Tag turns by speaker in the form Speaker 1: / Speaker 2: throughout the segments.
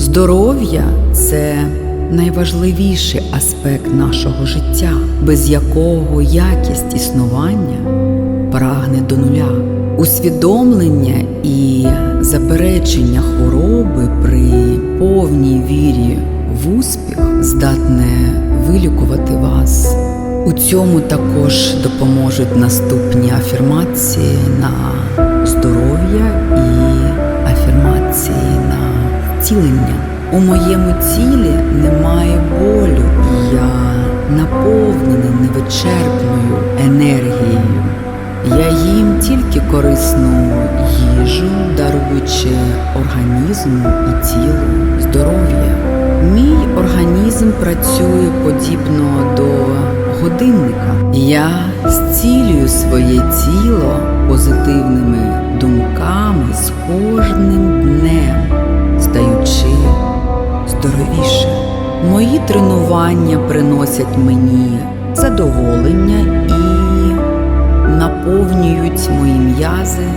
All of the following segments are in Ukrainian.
Speaker 1: Здоров'я це найважливіший аспект нашого життя, без якого якість існування прагне до нуля. Усвідомлення і заперечення хвороби при повній вірі в успіх здатне вилікувати вас. У цьому також допоможуть наступні афірмації на здоров'я і афірмації втілення. У моєму тілі немає болю, і я наповнений невичерпною енергією. Я їм тільки корисну їжу, даруючи організму і тілу здоров'я. Мій організм працює подібно до годинника. Я зцілюю своє тіло позитивними думками з кожним днем, стаючи здоровіше. Мої тренування приносять мені задоволення і наповнюють мої м'язи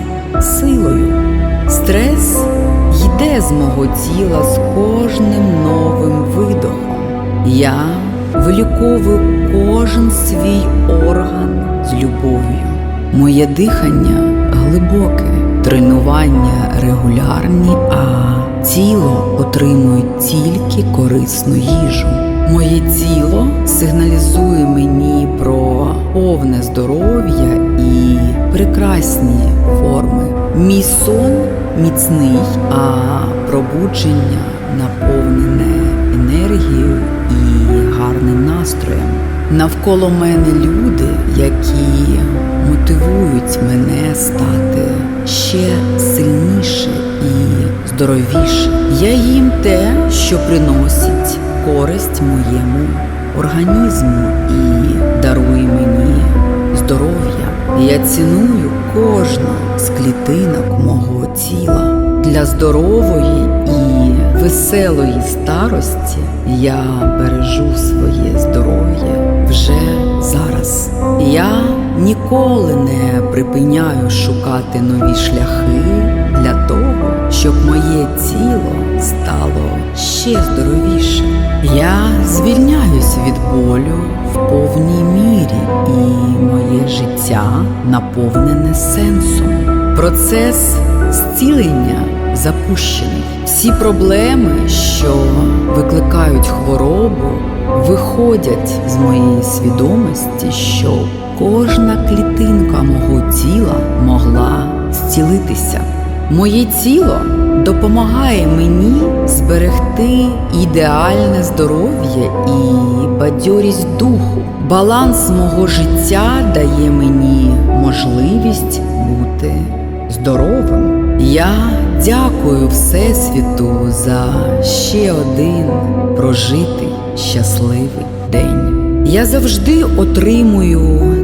Speaker 1: силою. Стрес йде з мого тіла з кожним новим видохом. Я виліковую кожен свій орган з любов'ю. Моє дихання глибоке, тренування регулярні, а тіло отримує тільки корисну їжу. Моє тіло сигналізує мені про повне здоров'я і прекрасні форми. Мій сон міцний, а пробудження наповнене енергією і гарним настроєм. Навколо мене люди, які мотивують мене стати ще сильніше і здоровіше. Я їм те, що приносить користь моєму організму і дарує мені здоров'я. Я ціную кожну з клітинок мого тіла. Для здорової і веселої старості я бережу своє здоров'я вже зараз. Я ніколи не припиняю шукати нові шляхи для того, щоб моє тіло стало ще здоровіше. Я звільняюсь від болю в повній мірі, і моє життя наповнене сенсом. Процес зцілення запущений. Всі проблеми, що викликають хворобу, виходять з моєї свідомості, щоб кожна клітинка мого тіла могла зцілитися. Моє тіло допомагає мені зберегти ідеальне здоров'я і бадьорість духу. Баланс мого життя дає мені можливість бути здоровим. Я дякую Всесвіту за ще один прожитий щасливий день. Я завжди отримую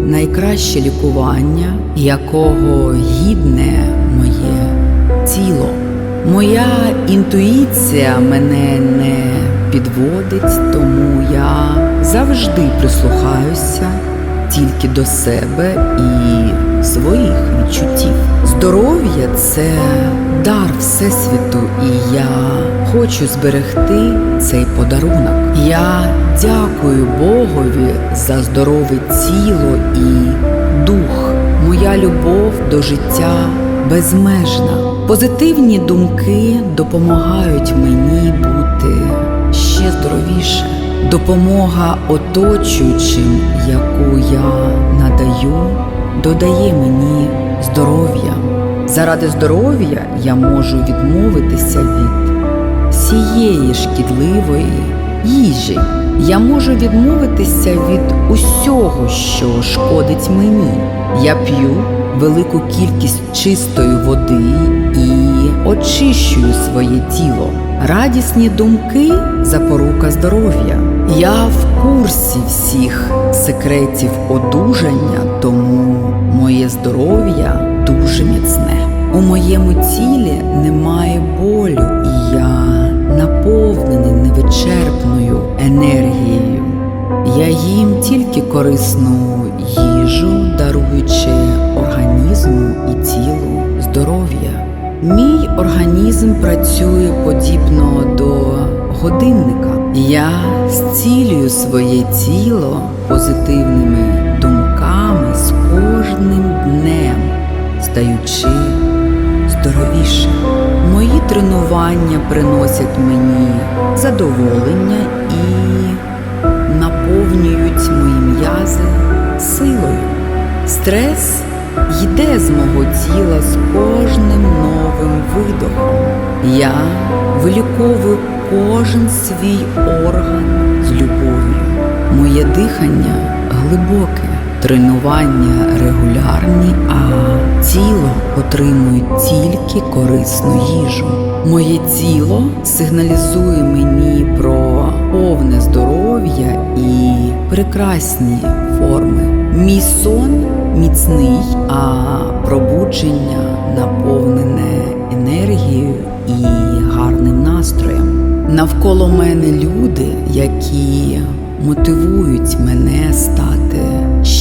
Speaker 1: найкраще лікування, якого гідне моє тіло. Моя інтуїція мене не підводить, тому я завжди прислухаюся тільки до себе і своїх відчуттів. Здоров'я це дар Всесвіту, і я хочу зберегти цей подарунок. Я дякую Богові за здорове тіло і дух. Моя любов до життя безмежна. Позитивні думки допомагають мені бути ще здоровіше. Допомога оточуючим, яку я надаю, додає мені здоров'я. Заради здоров'я я можу відмовитися від всієї шкідливої їжі. Я можу відмовитися від усього, що шкодить мені. Я п'ю велику кількість чистої води і очищую своє тіло. Радісні думки запорука здоров'я. Я в курсі всіх секретів одужання, тому моє здоров'я дуже міцне. У моєму тілі немає болю, і я наповнений невичерпною енергією. Я їм тільки корисну їжу, даруючи організму і тілу здоров'я. Мій організм працює подібно до годинника. Я зцілюю своє тіло позитивними думками з кожним днем, стаючи здоровіше. Мої тренування приносять мені задоволення і наповнюють мої м'язи силою. Стрес йде з мого тіла з кожним новим видохом. Я виліковую кожен свій орган з любов'ю. Моє дихання глибоке, тренування регулярні, а тіло отримує тільки корисну їжу. Моє тіло сигналізує мені про повне здоров'я і прекрасні форми. Мій сон міцний, а пробудження наповнене енергією і гарним настроєм. Навколо мене люди, які мотивують мене стати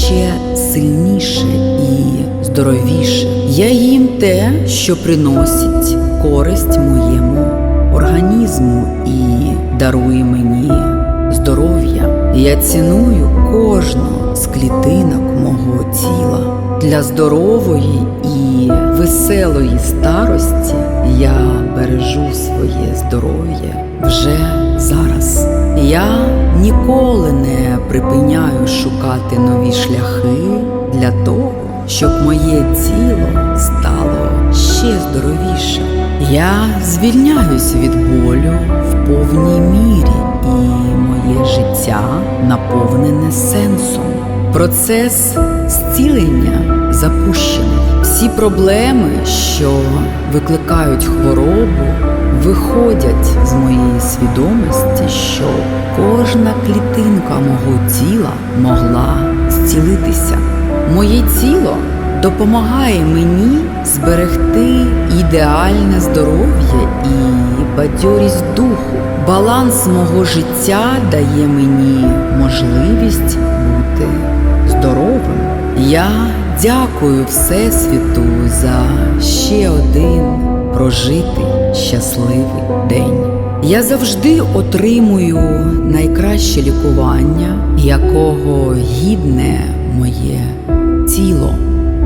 Speaker 1: ще сильніше і здоровіше. Я їм те, що приносить користь моєму організму і дарує мені здоров'я. Я ціную кожну з клітинок мого тіла. Для здорової і веселої старості я бережу своє здоров'я вже зараз. Я ніколи не припиняю шукати нові шляхи для того, щоб моє тіло стало ще здоровіше. Я звільняюсь від болю в повній мірі, і моє життя наповнене сенсом. Процес зцілення запущений. Всі проблеми, що викликають хворобу, виходять з моєї свідомості, що кожна клітинка мого тіла могла зцілитися. Моє тіло допомагає мені зберегти ідеальне здоров'я і бадьорість духу. Баланс мого життя дає мені можливість бути здоровим. Я дякую Всесвіту за ще один прожитий щасливий день. Я завжди отримую найкраще лікування, якого гідне моє тіло.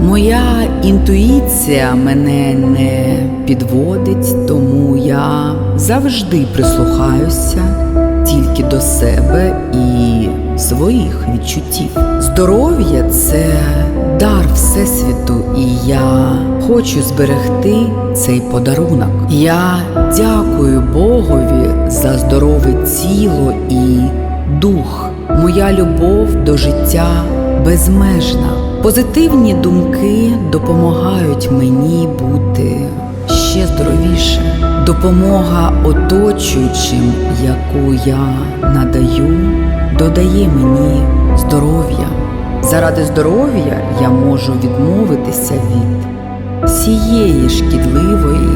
Speaker 1: Моя інтуїція мене не підводить, тому я завжди прислухаюся тільки до себе і своїх відчуттів. Здоров'я це дар Всесвіту, і я хочу зберегти цей подарунок. Я дякую Богові за здорове тіло і дух. Моя любов до життя безмежна. Позитивні думки допомагають мені бути ще здоровіше. Допомога оточуючим, яку я надаю, додає мені здоров'я. Заради здоров'я я можу відмовитися від всієї шкідливої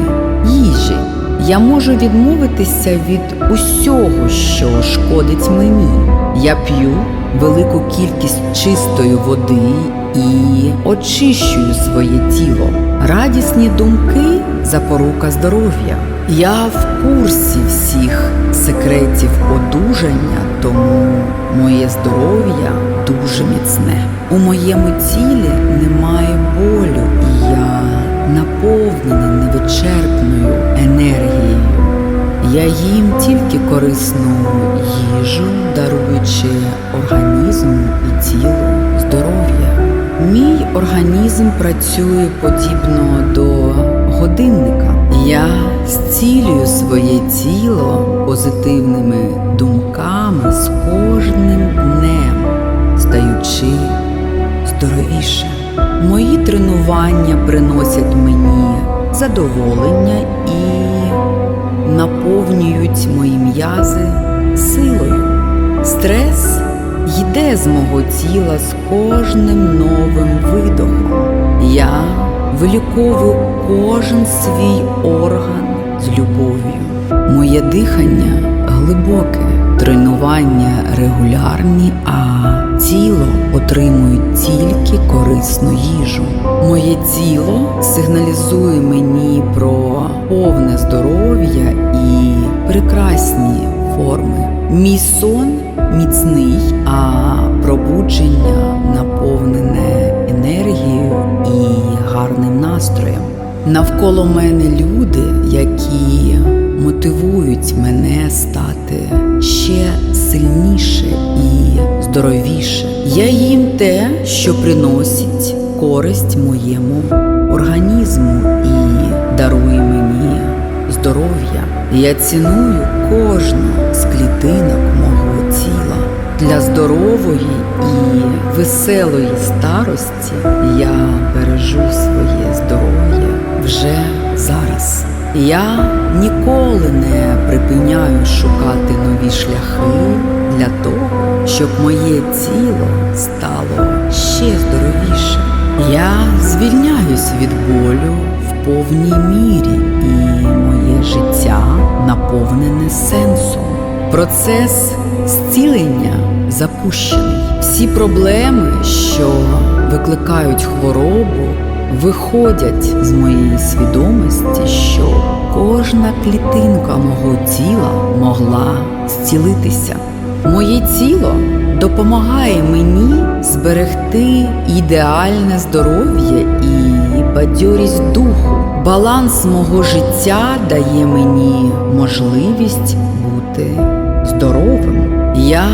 Speaker 1: їжі. Я можу відмовитися від усього, що шкодить мені. Я п'ю велику кількість чистої води і очищую своє тіло. Радісні думки запорука здоров'я. Я в курсі всіх секретів одужання, тому моє здоров'я дуже міцне. У моєму тілі немає болю, і я наповнена невичерпною енергією. Я їм тільки корисну їжу, даруючи організму і тілу здоров'я. Мій організм працює подібно до годинника. Я зцілюю своє тіло позитивними думками з кожним днем, стаючи здоровіше. Мої тренування приносять мені задоволення і наповнюють мої м'язи силою. Стрес йде з мого тіла з кожним новим видохом. Я виліковую кожен свій орган з любов'ю. Моє дихання глибоке, тренування регулярні, а тіло отримує тільки корисну їжу. Моє тіло сигналізує мені про повне здоров'я і прекрасні форми. Мій сон міцний, а пробудження наповнене гарним настроєм. Навколо мене люди, які мотивують мене стати ще сильніше і здоровіше. Я їм те, що приносить користь моєму організму і дарує мені здоров'я. Я ціную кожну з клітинок мого тіла. Для здорової і веселої старості я бережу своє здоров'я вже зараз. Я ніколи не припиняю шукати нові шляхи для того, щоб моє тіло стало ще здоровіше. Я звільняюсь від болю в повній мірі, і моє життя наповнене сенсом. Процес зцілення запущений. Всі проблеми, що викликають хворобу, виходять з моєї свідомості, що кожна клітинка мого тіла могла зцілитися. Моє тіло допомагає мені зберегти ідеальне здоров'я і бадьорість духу. Баланс мого життя дає мені можливість бути здоровим. Я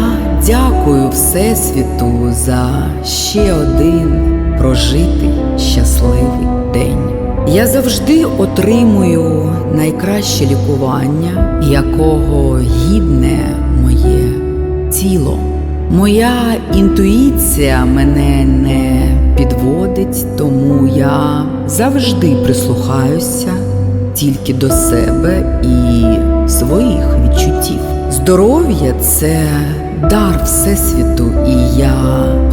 Speaker 1: дякую Всесвіту за ще один прожитий щасливий день. Я завжди отримую найкраще лікування, якого гідне моє тіло. Моя інтуїція мене не підводить, тому я завжди прислухаюся тільки до себе і своїх відчуттів. Здоров'я це дар Всесвіту, і я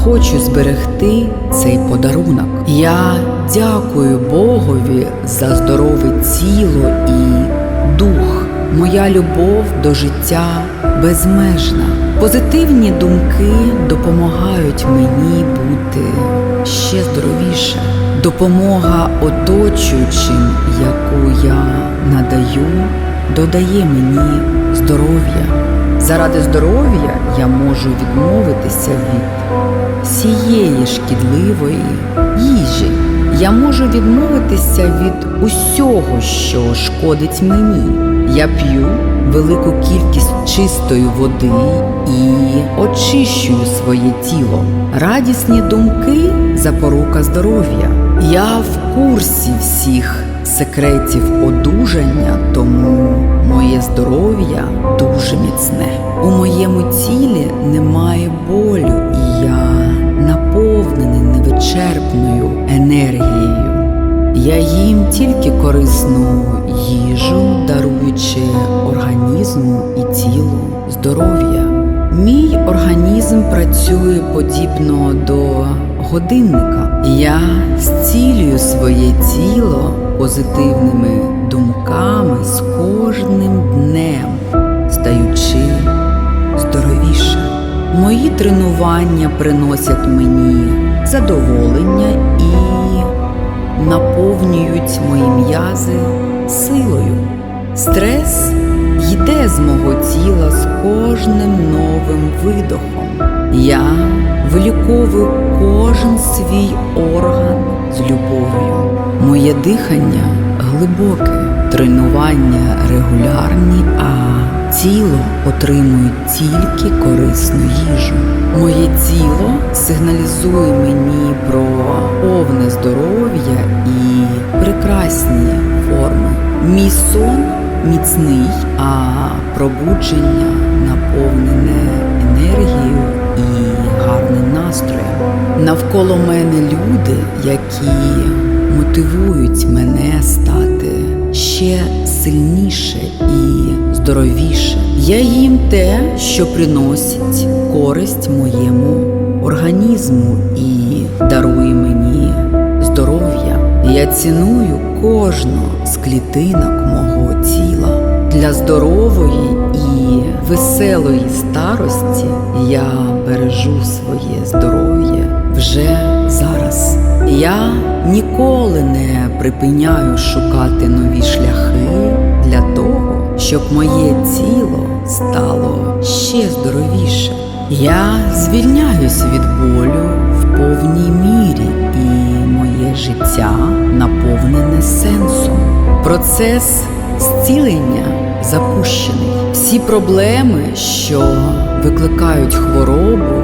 Speaker 1: хочу зберегти цей подарунок. Я дякую Богові за здорове тіло і дух. Моя любов до життя безмежна. Позитивні думки допомагають мені бути ще здоровіше. Допомога оточуючим, яку я надаю, додає мені здоров'я. Заради здоров'я я можу відмовитися від всієї шкідливої їжі. Я можу відмовитися від усього, що шкодить мені. Я п'ю велику кількість чистої води і очищую своє тіло. Радісні думки запорука здоров'я. Я в курсі всіх секретів одужання, тому моє здоров'я дуже міцне. У моєму тілі немає болю, і я наповнений невичерпною енергією. Я їм тільки корисну їжу, даруючи організму і тілу здоров'я. Мій організм працює подібно до годинника. Я зцілюю своє тіло позитивними думками з кожним днем, стаючи здоровіше. Мої тренування приносять мені задоволення і наповнюють мої м'язи силою. Стрес йде з мого тіла з кожним новим видохом. Я виліковую кожен свій орган з любов'ю. Моє дихання глибоке, тренування регулярні, а тіло отримує тільки корисну їжу. Моє тіло сигналізує мені про повне здоров'я і прекрасні форми. Мій сон міцний, а пробудження наповнене енергією і гарним настроєм. Навколо мене люди, які мотивують мене стати ще сильніше і здоровіше. Я їм те, що приносить користь моєму організму і дарує мені здоров'я. Я ціную кожну з клітинок мого тіла. Для здорової і веселої старості я бережу своє здоров'я вже. Я ніколи не припиняю шукати нові шляхи для того, щоб моє тіло стало ще здоровіше. Я звільняюсь від болю в повній мірі, і моє життя наповнене сенсом. Процес зцілення запущений. Всі проблеми, що викликають хворобу,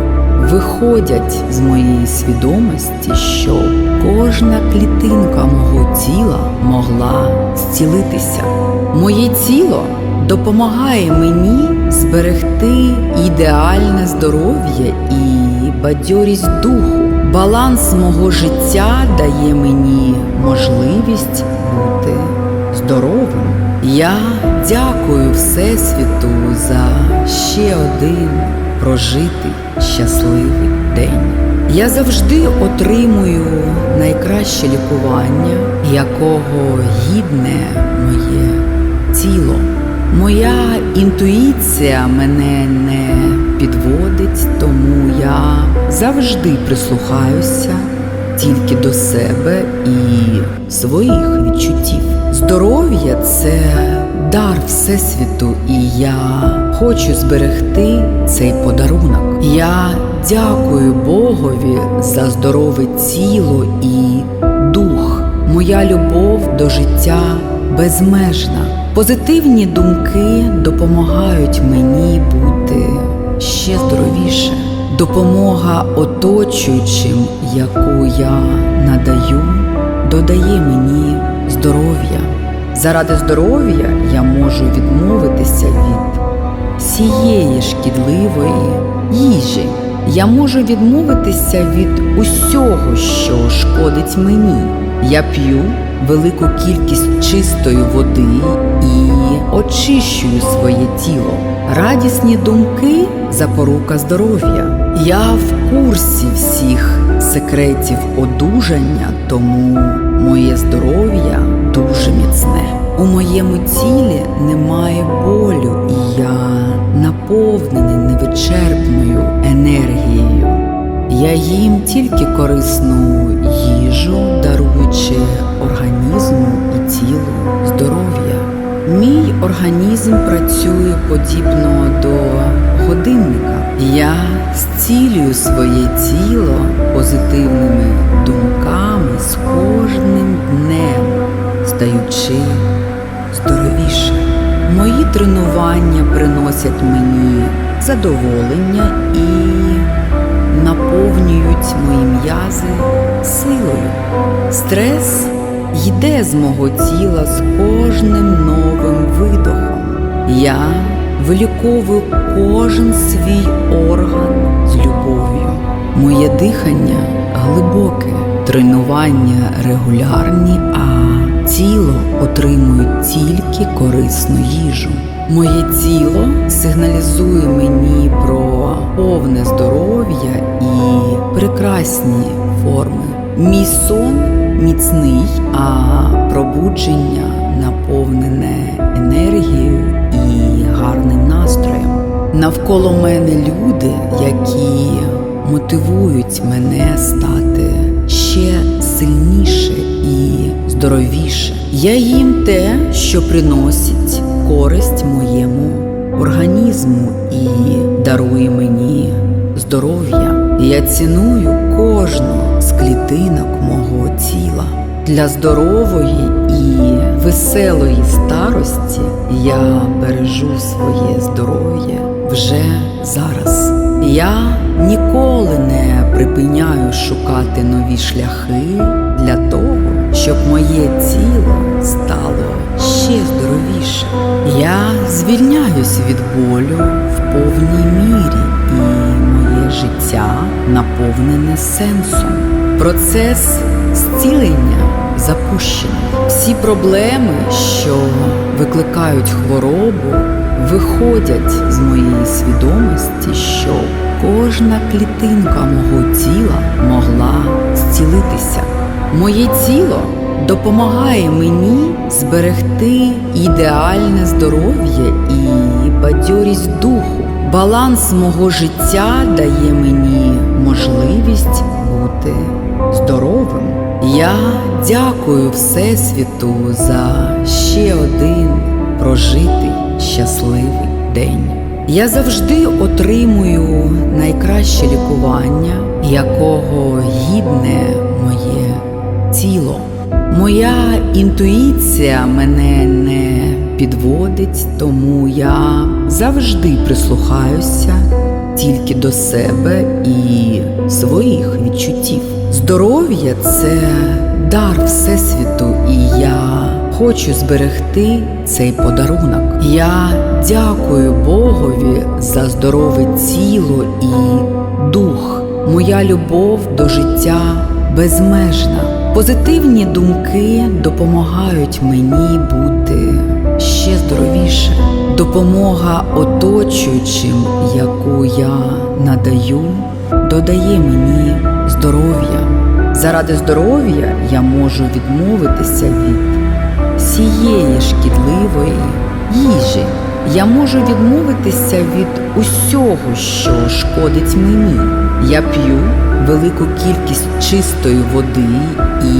Speaker 1: виходять з моєї свідомості, щоб кожна клітинка мого тіла могла зцілитися. Моє тіло допомагає мені зберегти ідеальне здоров'я і бадьорість духу. Баланс мого життя дає мені можливість бути здоровим. Я дякую Всесвіту за ще один прожитий щасливий день. Я завжди отримую найкраще лікування, якого гідне моє тіло. Моя інтуїція мене не підводить, тому я завжди прислухаюся тільки до себе і своїх відчуттів. Здоров'я це дар Всесвіту, і я хочу зберегти цей подарунок. Я дякую Богові за здорове тіло і дух. Моя любов до життя безмежна. Позитивні думки допомагають мені бути ще здоровіше. Допомога оточуючим, яку я надаю, додає мені здоров'я. Заради здоров'я я можу відмовитися від всієї шкідливої їжі. Я можу відмовитися від усього, що шкодить мені. Я п'ю велику кількість чистої води і очищую своє тіло. Радісні думки запорука здоров'я. Я в курсі всіх секретів одужання, тому моє здоров'я дуже міцне. У моєму тілі немає болю, і я наповнений невичерпною енергією. Я їм тільки корисну їжу, даруючи тілу здоров'я. Мій організм працює подібно до годинника. Я зцілюю своє тіло позитивними думками з кожним днем, стаючи здоровіше. Мої тренування приносять мені задоволення і наповнюють мої м'язи силою. Стрес йде з мого тіла з кожним новим видохом. Я виліковую кожен свій орган з любов'ю. Моє дихання глибоке, тренування регулярні, а тіло отримує тільки корисну їжу. Моє тіло сигналізує мені про повне здоров'я і прекрасні форми. Мій сон міцний, а пробудження наповнене енергією і гарним настроєм. Навколо мене люди, які мотивують мене стати ще сильніше і здоровіше. Я їм те, що приносить користь моєму організму і дарує мені здоров'я. Я ціную кожну з клітинок мого тіла. Для здорової і веселої старості я бережу своє здоров'я вже зараз. Я ніколи не припиняю шукати нові шляхи для того, щоб моє тіло стало ще здоровіше. Я звільняюсь від болю в повній мірі, життя наповнене сенсом. Процес зцілення запущений. Всі проблеми, що викликають хворобу, виходять з моєї свідомості, щоб кожна клітинка мого тіла могла зцілитися. Моє тіло допомагає мені зберегти ідеальне здоров'я і бадьорість духу. Баланс мого життя дає мені можливість бути здоровим. Я дякую Всесвіту за ще один прожитий щасливий день. Я завжди отримую найкраще лікування, якого гідне моє тіло. Моя інтуїція мене не підводить, тому я завжди прислухаюся тільки до себе і своїх відчуттів. Здоров'я це дар Всесвіту, і я хочу зберегти цей подарунок. Я дякую Богові за здорове тіло і дух. Моя любов до життя безмежна. Позитивні думки допомагають мені бути ще здоровіше. Допомога оточуючим, яку я надаю, додає мені здоров'я. Заради здоров'я я можу відмовитися від всієї шкідливої їжі. Я можу відмовитися від усього, що шкодить мені. Я п'ю велику кількість чистої води і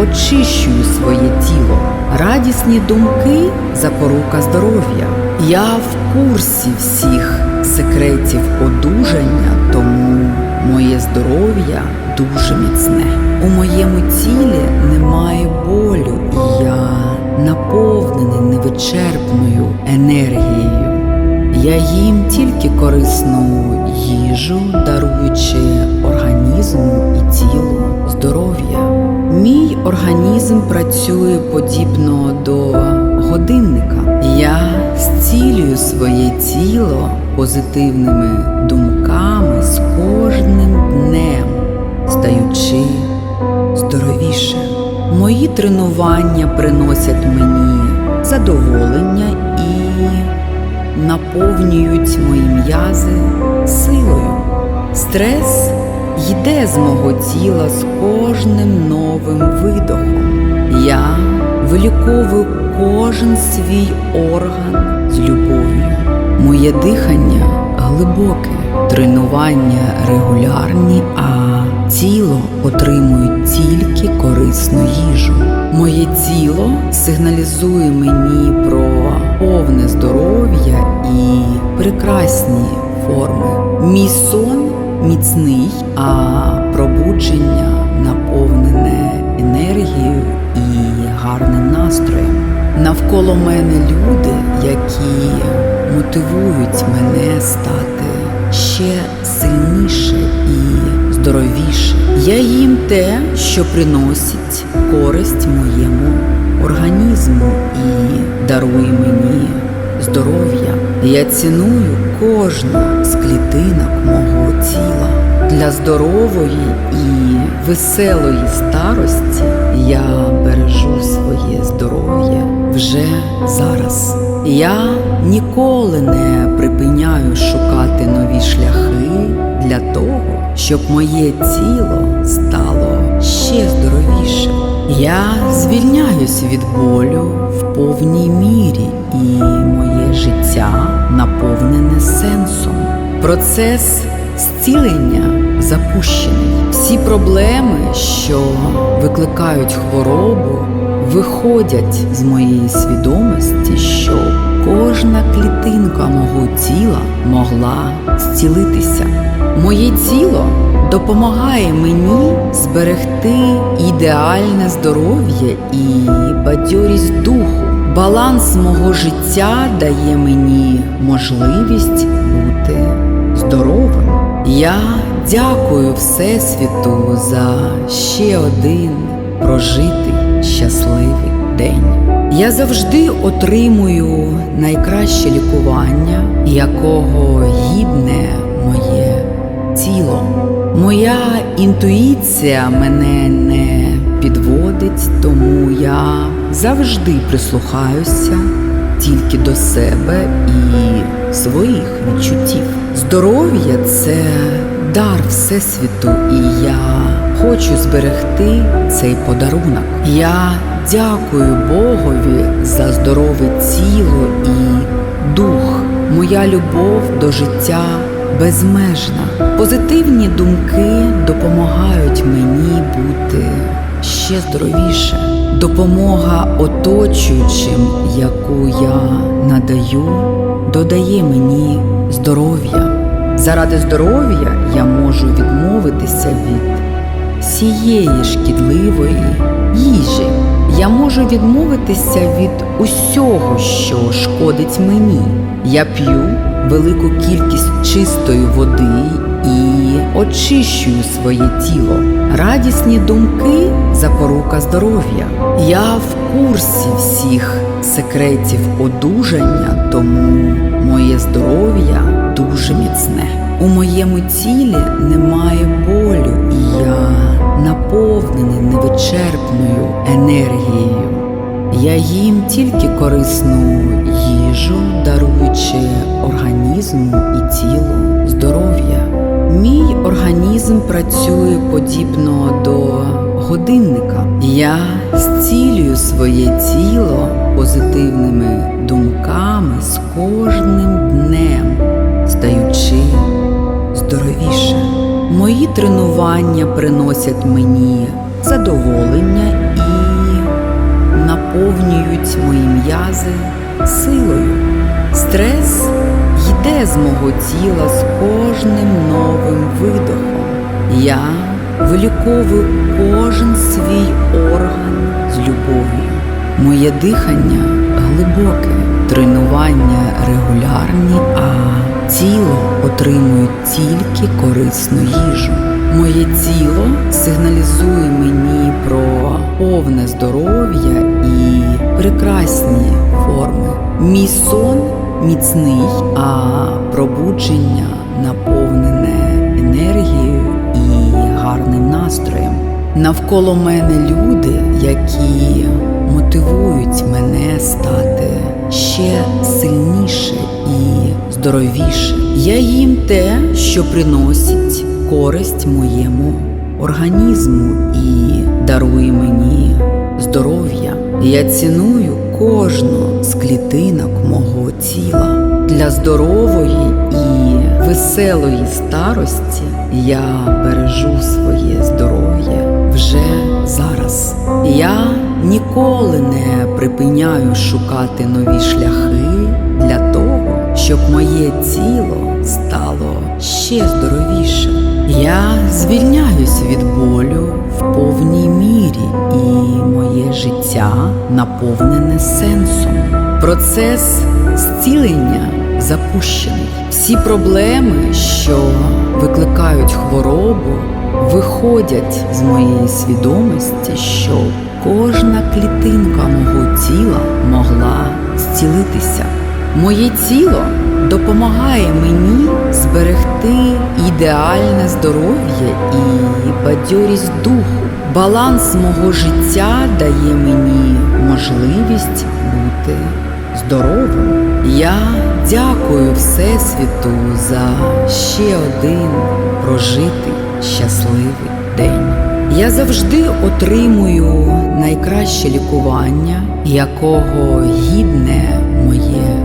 Speaker 1: очищую своє тіло. Радісні думки запорука здоров'я. Я в курсі всіх секретів одужання, тому моє здоров'я дуже міцне. У моєму тілі немає болю, і я наповнений невичерпною енергією. Я їм тільки корисну їжу, даруючи організму і тілу здоров'я. Мій організм працює подібно до годинника. Я зцілюю своє тіло позитивними думками з кожним днем, стаючи здоровіше. Мої тренування приносять мені задоволення і наповнюють мої м'язи силою. Стрес йде з мого тіла з кожним новим видохом. Я виліковую кожен свій орган з любов'ю. Моє дихання глибоке, тренування регулярні, а тіло отримує тільки корисну їжу. Моє тіло сигналізує мені про повне здоров'я і прекрасні форми. Мій сон міцний, а пробудження наповнене енергією і гарним настроєм. Навколо мене люди, які мотивують мене стати ще сильніше і здоровіше. Я їм те, що приносить користь моєму організму і дарує мені здоров'я. Я ціную кожну з клітинок мого тіла. Для здорової і веселої старості я бережу своє здоров'я вже зараз. Я ніколи не припиняю шукати нові шляхи для того, щоб моє тіло стало ще здоровіше. Я звільняюсь від болю повній мірі, і моє життя наповнене сенсом. Процес зцілення запущений. Всі проблеми, що викликають хворобу, виходять з моєї свідомості, щоб кожна клітинка мого тіла могла зцілитися. Моє тіло допомагає мені зберегти ідеальне здоров'я і бадьорість духу. Баланс мого життя дає мені можливість бути здоровим. Я дякую Всесвіту за ще один прожитий щасливий день. Я завжди отримую найкраще лікування, якого гідне моє тіло. Моя інтуїція мене не підводить, тому я завжди прислухаюся тільки до себе і своїх відчуттів. Здоров'я це дар Всесвіту, і я хочу зберегти цей подарунок. Я дякую Богові за здорове тіло і дух. Моя любов до життя безмежна. Позитивні думки допомагають мені бути ще здоровіше. Допомога оточуючим, яку я надаю. додає мені здоров'я. Заради здоров'я я можу відмовитися від всієї шкідливої їжі. Я можу відмовитися від усього, що шкодить мені. Я п'ю велику кількість чистої води і очищую своє тіло. Радісні думки запорука здоров'я. Я в курсі всіх секретів одужання, тому моє здоров'я дуже міцне. У моєму тілі немає болю, і я наповнений невичерпною енергією. Я їм тільки корисну їжу, даруючи організму і тілу здоров'я. Мій організм працює подібно до годинника. Я зцілюю своє тіло позитивними думками з кожним днем, стаючи здоровіше. Мої тренування приносять мені задоволення і наповнюють мої м'язи силою. Стрес йде з мого тіла з кожним новим видохом. Я виліковую кожен свій орган з любов'ю. Моє дихання глибоке, тренування регулярні, а тіло отримує тільки корисну їжу. Моє тіло сигналізує мені про повне здоров'я і прекрасні форми. Мій сон міцний, а пробудження наповнене енергією і гарним настроєм. Навколо мене люди, які мотивують мене стати ще сильніше і здоровіше. Я їм те, що приносить користь моєму організму і дарує мені здоров'я. Я ціную кожну з клітинок мого тіла для здорової і веселої старості. Я бережу своє здоров'я вже зараз. Я ніколи не припиняю шукати нові шляхи для того, щоб моє тіло стало ще здоровіше. Я звільняюсь від болю в повній мірі, і моє життя наповнене сенсом. Процес зцілення запущений. Всі проблеми, що викликають хворобу, виходять з моєї свідомості, щоб кожна клітинка мого тіла могла зцілитися. Моє тіло допомагає мені зберегти ідеальне здоров'я і бадьорість духу. Баланс мого життя дає мені можливість бути здоровим. Я дякую Всесвіту за ще один прожитий щасливий день. Я завжди отримую найкраще лікування, якого гідне моє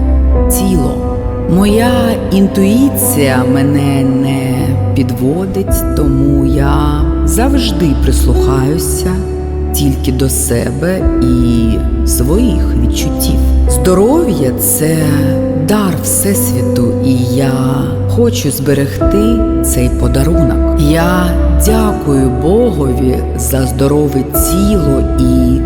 Speaker 1: тіло. Моя інтуїція мене не підводить, тому я завжди прислухаюся тільки до себе і своїх відчуттів. Здоров'я це дар Всесвіту, і я хочу зберегти цей подарунок. Я дякую Богові за здорове тіло і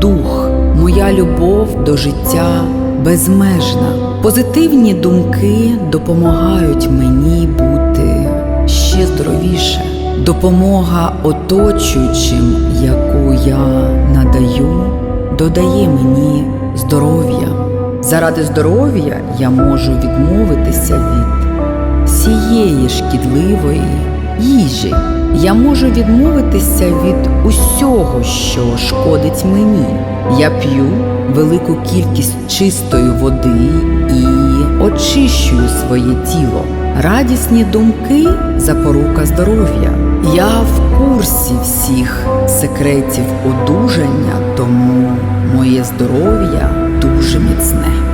Speaker 1: дух. Моя любов до життя безмежна. Позитивні думки допомагають мені бути ще здоровіше. Допомога оточуючим, яку я надаю, додає мені здоров'я. Заради здоров'я я можу відмовитися від всієї шкідливої їжі. Я можу відмовитися від усього, що шкодить мені. Я п'ю велику кількість чистої води і очищую своє тіло. Радісні думки запорука здоров'я. Я в курсі всіх секретів одужання, тому моє здоров'я дуже міцне.